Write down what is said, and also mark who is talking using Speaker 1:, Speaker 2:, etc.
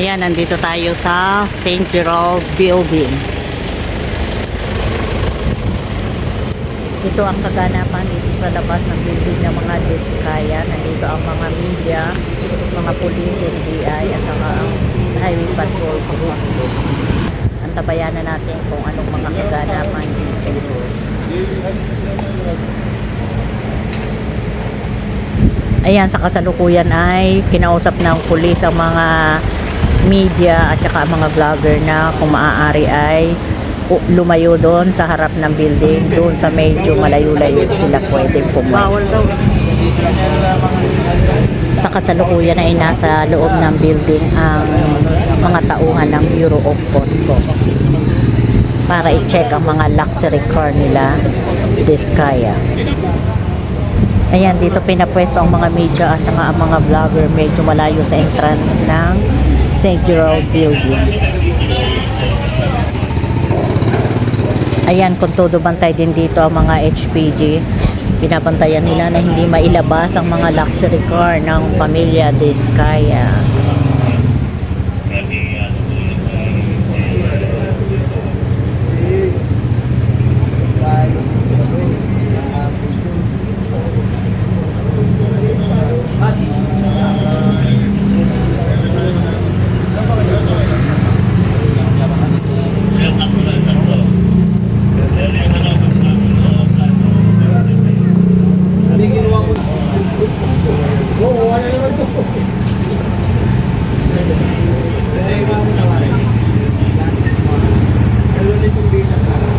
Speaker 1: Ayan, nandito tayo sa St. Gerald Building. Ito ang kaganapan dito sa labas ng building ng mga Diskaya. Nandito ang mga media, mga police, NBI, at saka ang highway patrol group. Antabayan na natin kung anong mga kaganapan dito. Ayan, sa kasalukuyan ay kinausap ng pulis ang mga media at saka mga vlogger na kung maaari ay lumayo doon sa harap ng building, doon sa medyo malayo-layo sila pwedeng pumwesto. Sa kasalukuyan ay nasa loob ng building ang mga tauhan ng Bureau of Custom para i-check ang mga luxury car nila, Diskaya. Ayan, dito pinapwesto ang mga media at saka ang mga vlogger medyo malayo sa entrance ng Gerald Building. Ayan, kung todo bantay din dito ang mga HPG, pinapantayan nila na hindi mailabas ang mga luxury car ng pamilya Diskaya. Pero yung mga muna wala. Sa